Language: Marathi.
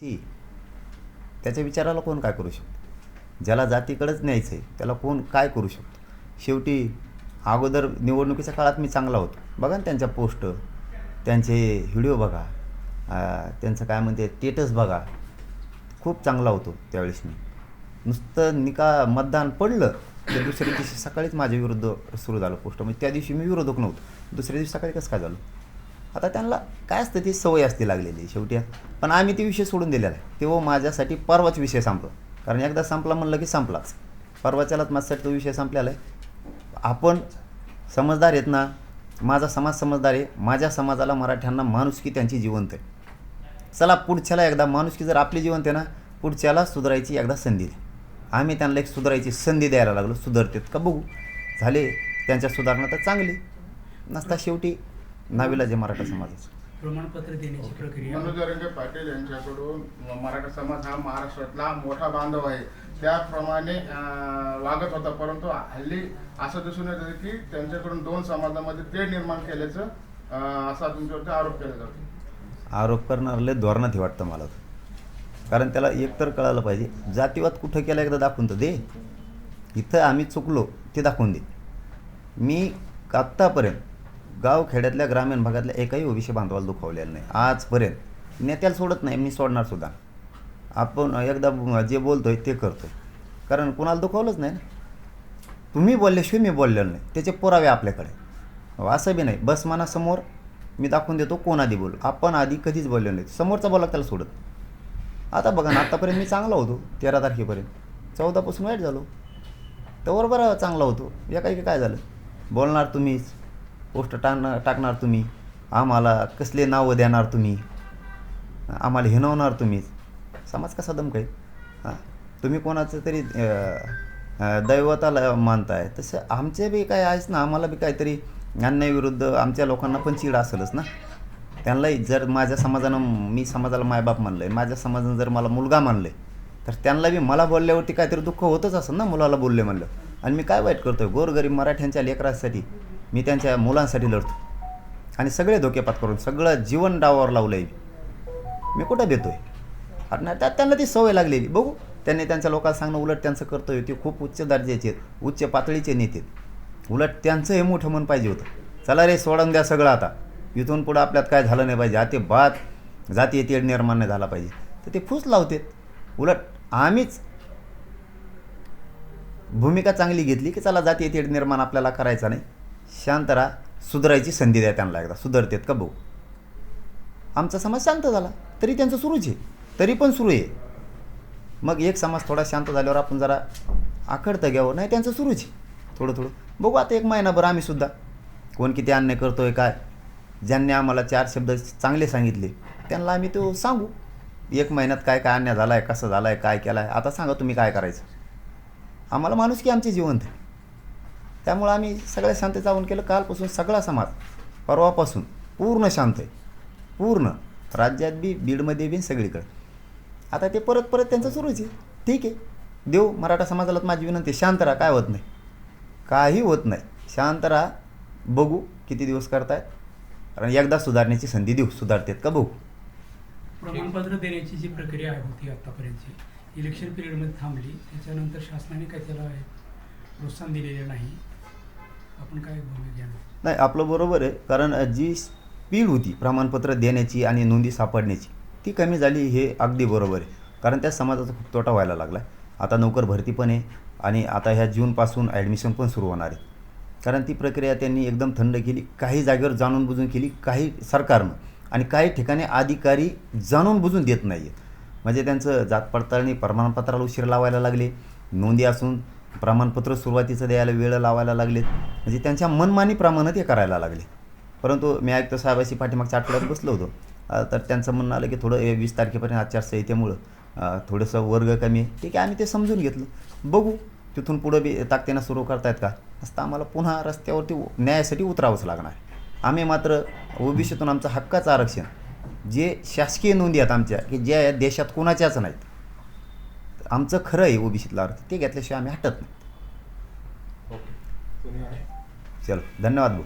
ती. त्याच्या विचाराला कोण काय करू शकतो? ज्याला जातीकडेच न्यायचं आहे त्याला कोण काय करू शकतो? शेवटी अगोदर निवडणुकीच्या काळात मी चांगला होतो. बघा ना त्यांच्या पोस्ट त्यांचे व्हिडिओ बघा त्यांचं काय म्हणते स्टेटस बघा. खूप चांगला होतो त्यावेळेस मी. नुसतं निका मतदान पडलं तर दुसऱ्या दिवशी सकाळीच माझ्या विरुद्ध सुरू झालं पोस्ट. म्हणजे त्या दिवशी मी विरोधक नव्हतो. दुसऱ्या दिवशी सकाळी कसं काय झालं? आता त्यांना काय असतं ती सवय असते लागलेली शेवटी. पण आम्ही ते विषय सोडून दिलेला आहे. तेव्हा हो, माझ्यासाठी परवाच विषय संपला. कारण एकदा संपला म्हणलं की संपलाच. परवाच्यालाच माझ्यासाठी तो विषय संपलेला आहे. आपण समजदार आहेत ना माझा समाज समजदार आहे. माझ्या समाजाला मराठ्यांना माणुसकी त्यांची जिवंत आहे. चला पुढच्याला एकदा माणुसकी जर आपली जिवंत आहे ना पुढच्याला सुधारायची एकदा संधी द्या. आम्ही त्यांना एक सुधारायची संधी द्यायला लागलो. सुधारतेत का बघू. झाले त्यांच्या सुधारणा तर चांगली. नसता शेवटी नाविला जे मराठा समाजाचं. प्रमाणपत्र देण्याची प्रक्रिया. मनोज रंगे पाटील यांच्याकडून मराठा समाज हा महाराष्ट्रातला मोठा बांधव आहे. त्याप्रमाणे वागत होता. परंतु हल्ली असं दिसून येतं की त्यांच्याकडून दोन समाजामध्ये तेढ निर्माण केल्याचं असा तुमच्यावरती आरोप केला जातो. आरोप करणार लय धोरणात हे वाटतं मला. कारण त्याला एकतर कळालं पाहिजे जातीवाद कुठं केला एकदा दाखवून तर दे. इथं आम्ही चुकलो ते दाखवून दे. मी आत्तापर्यंत गाव खेड्यातल्या ग्रामीण भागातल्या एकही ओबीसी बांधवाला दुखावलेलं नाही. आजपर्यंत नेत्याला सोडत नाही मी सोडणार सुद्धा. आपण एकदा जे जे बोलतोय ते करतोय. कारण कुणाला दुखावलंच नाही ना. तुम्ही बोलल्याशिवाय मी बोललेलो नाही. त्याचे पुरावे आपल्याकडे हो, असं बी नाही. बस मनासमोर मी दाखवून देतो कोण आधी बोलू. आपण आधी कधीच बोललो नाही. समोरचा बोला त्याला सोडत आता बघा ना आत्तापर्यंत मी चांगला होतो तेरा तारखेपर्यंत. चौदापासून वाईट झालो. तर बरं चांगला होतो. या काही काय झालं? बोलणार तुम्हीच. पोस्ट टाकणार टाकणार तुम्ही. आम्हाला कसले नावं देणार तुम्ही? आम्हाला हिनवणार तुम्हीच समाज कसा दमकाईल हां. तुम्ही कोणाचं तरी दैवताला मानताय. तसं आमचे बी काय आहेच ना आम्हाला बी काहीतरी अन्यायविरुद्ध आमच्या लोकांना पण चीड असेलच ना. त्यांनाही जर माझ्या समाजानं मी समाजाला मायबाप मानलं आहे माझ्या समाजानं जर मला मुलगा मानलं आहे तर त्यांना बी मला बोलल्यावरती काहीतरी दुःख होतच असेल ना मुलाला बोलले म्हणलं. आणि मी काय वाईट करतो आहे गोरगरीब मराठ्यांच्या लेकरासाठी. मी त्यांच्या मुलांसाठी लढतो. आणि सगळे धोकेपात करून सगळं जीवन डावावर लावलं आहे मी कुठं देतो आहे आणि त्यात त्यांना ती सवय लागलेली. बघू त्यांनी त्यांच्या लोकांना सांगणं उलट त्यांचं कर्तव्य ते खूप उच्च दर्जाचे आहेत उच्च पातळीचे नेते आहेत. उलट त्यांचं हे मोठं मन पाहिजे होतं. चला रे सोडून द्या सगळं आता. इथून पुढं आपल्यात काय झालं नाही पाहिजे. आते बात जाती तेढ निर्माण नाही झाला पाहिजे. तर ते फूस लावतात. उलट आम्हीच भूमिका चांगली घेतली की चला जाती तेढ निर्माण आपल्याला करायचा नाही. शांत राहा. सुधारायची संधी द्या त्यांना एकदा. सुधारतेत का भाऊ आमचा समाज शांत झाला. तरी त्यांचं सुरूच आहे. तरी पण सुरू आहे. मग एक समाज थोडा शांत झाल्यावर आपण जरा आखडतं घ्यावं नाही त्यांचं सुरूच आहे. थोडं थोडं. बघू आता एक महिनाभर आम्ही सुद्धा. कोण किती अन्याय आहे काय? ज्यांनी आम्हाला चार शब्द चांगले सांगितले त्यांना आम्ही तो सांगू. एक महिन्यात काय काय अन्याय झाला आहे कसं झालं आहे काय केलं आहे आता सांगा तुम्ही काय करायचं? आम्हाला माणूस की आमची जिवंत आहे. त्यामुळं आम्ही सगळ्या शांत आवाहन केलं. कालपासून सगळा समाज परवापासून पूर्ण शांत आहे. पूर्ण. राज्यात बी बीडमध्ये बी सगळीकडे. आता ते परत परत त्यांचं सुरूच आहे. ठीक आहे. देव मराठा समाजाला तर माझी विनंती शांत राहा. काय होत नाही. काही होत नाही. शांत राहा. बघू किती दिवस करतायत. कारण एकदा सुधारण्याची संधी देऊ. सुधारतेत का बघू? प्रमाणपत्र देण्याची जी प्रक्रिया होती आतापर्यंतची इलेक्शन पिरियडमध्ये थांबली. त्याच्यानंतर शासनाने काही त्याला प्रोत्साहन दिलेलं नाही. आपण काय भूमिका घ्यावी नाही आपलं बरोबर आहे. कारण जी स्पीड होती प्रमाणपत्र देण्याची आणि नोंदी सापडण्याची ती कमी झाली हे अगदी बरोबर आहे. कारण त्या समाजाचा खूप तोटा व्हायला लागला आहे आता नोकर भरती पण आहे आणि आता ह्या जूनपासून ॲडमिशन पण सुरू होणार आहे. कारण ती प्रक्रिया त्यांनी एकदम थंड केली. काही जागेवर जाणून बुजून केली काही सरकारनं. आणि काही ठिकाणी अधिकारी जाणून बुजून देत नाही आहेत म्हणजे त्यांचं जात पडताळणी प्रमाणपत्राला उशीर लावायला लागले. नोंदी असून प्रमाणपत्र सुरुवातीचं द्यायला वेळ लावायला लागलेत. म्हणजे त्यांच्या मनमानी प्रमाणं ते करायला लागले. परंतु मी ऐकतो साहेबाशी पाठीमागच्या आठवड्यात बसलो होतो. तर त्यांचं म्हणणं आलं की थोडं वीस तारखेपर्यंत आचारसंहितेमुळं थोडंसं वर्ग कमी आहे. ठीक आहे आम्ही ते समजून घेतलं. बघू तिथून पुढं बी ताकदीनं सुरू करतायत का? असतं आम्हाला पुन्हा रस्त्यावरती न्यायासाठी उतरावंच लागणार आम्ही मात्र ओबीसीतून आमचं हक्काचं आरक्षण जे शासकीय नोंदी आहेत आमच्या की ज्या या देशात कोणाच्याच नाहीत आमचं खरं आहे ओबीसीतलं अर्थ. ते घेतल्याशिवाय आम्ही हटत नाही. चलो धन्यवाद भाऊ.